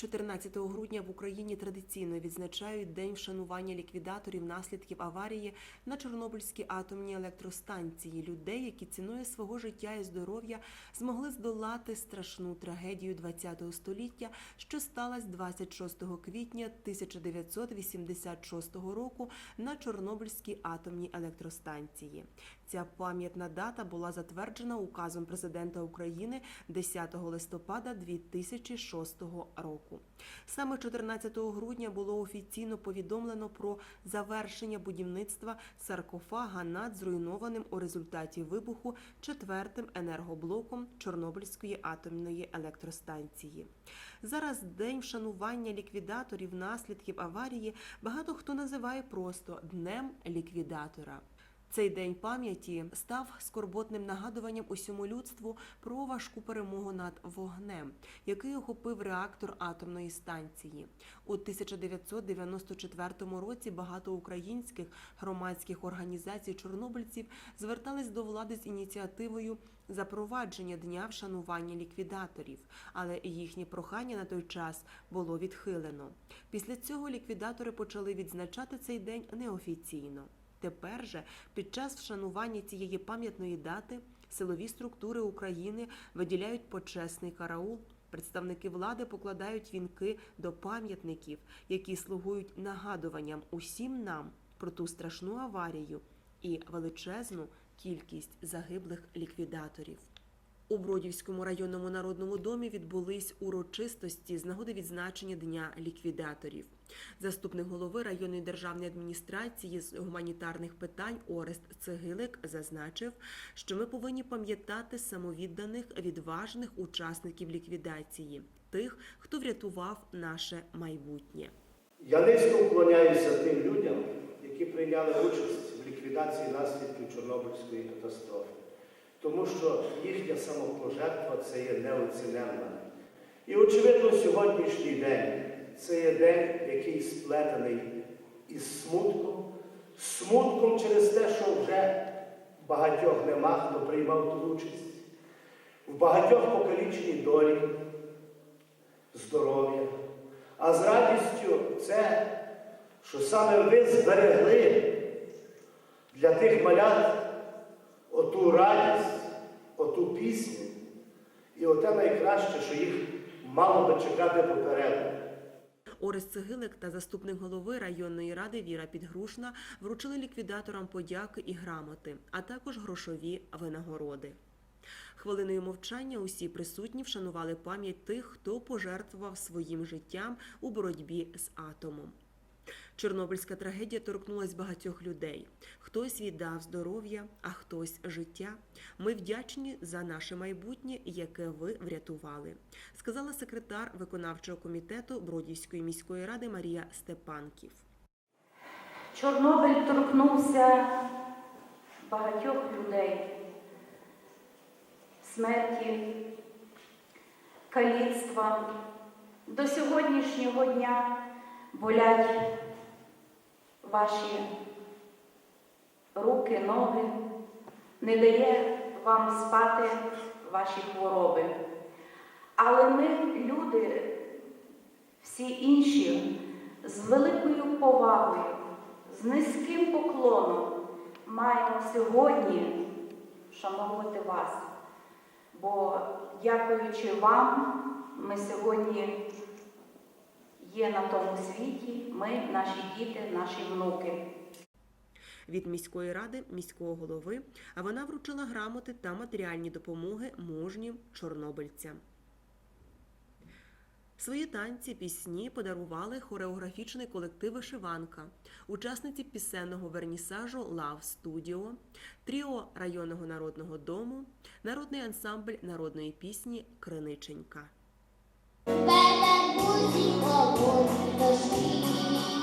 14 грудня в Україні традиційно відзначають День вшанування ліквідаторів наслідків аварії на Чорнобильській атомній електростанції. Людей, які ціною свого життя і здоров'я змогли здолати страшну трагедію ХХ століття, що сталася 26 квітня 1986 року на Чорнобильській атомній електростанції. Ця пам'ятна дата була затверджена указом президента України 10 листопада 2006 року. Саме 14 грудня було офіційно повідомлено про завершення будівництва саркофага над зруйнованим у результаті вибуху четвертим енергоблоком Чорнобильської атомної електростанції. Зараз день вшанування ліквідаторів наслідків аварії багато хто називає просто Днем ліквідатора. Цей день пам'яті став скорботним нагадуванням усьому людству про важку перемогу над вогнем, який охопив реактор атомної станції. У 1994 році багато українських громадських організацій чорнобильців звертались до влади з ініціативою запровадження дня вшанування ліквідаторів, але їхнє прохання на той час було відхилено. Після цього ліквідатори почали відзначати цей день неофіційно. Тепер же, під час вшанування цієї пам'ятної дати, силові структури України виділяють почесний караул. Представники влади покладають вінки до пам'ятників, які слугують нагадуванням усім нам про ту страшну аварію і величезну кількість загиблих ліквідаторів. У Бродівському районному народному домі відбулись урочистості з нагоди відзначення Дня ліквідаторів. Заступник голови районної державної адміністрації з гуманітарних питань Орест Цегилик зазначив, що ми повинні пам'ятати самовідданих відважних учасників ліквідації, тих, хто врятував наше майбутнє. Я низько вклоняюся тим людям, які прийняли участь в ліквідації наслідків Чорнобильської катастрофи, тому що їхня самопожертва це є неоціненна. І, очевидно, сьогоднішній день це є день, який сплетений із смутком, смутком через те, що вже багатьох нема, хто приймав ту участь. В багатьох покаліченій долі, здоров'я. А з радістю це, що саме ви зберегли для тих малят оту пісню і оте найкраще, що їх мало би чекати попереду. Орест Цегилик та заступник голови районної ради Віра Підгрушна вручили ліквідаторам подяки і грамоти, а також грошові винагороди. Хвилиною мовчання усі присутні вшанували пам'ять тих, хто пожертвував своїм життям у боротьбі з атомом. Чорнобильська трагедія торкнулась багатьох людей. Хтось віддав здоров'я, а хтось життя. Ми вдячні за наше майбутнє, яке ви врятували, сказала секретар виконавчого комітету Бродівської міської ради Марія Степанків. Чорнобиль торкнувся багатьох людей, смерті, каліцтва. До сьогоднішнього дня болять ваші руки, ноги, не дає вам спати ваші хвороби. Але ми, люди, всі інші, з великою повагою, з низьким поклоном маємо сьогодні шановувати вас. Бо, дякуючи вам, ми сьогодні є на тому світі, ми, наші діти, наші внуки. Від міської ради, міського голови, а вона вручила грамоти та матеріальні допомоги мужнім чорнобильцям. Свої танці, пісні подарували хореографічний колектив Вишиванка, учасниці пісенного вернісажу Лав Студіо, тріо районного народного дому, народний ансамбль народної пісні Криниченька. 不经过我雨的心。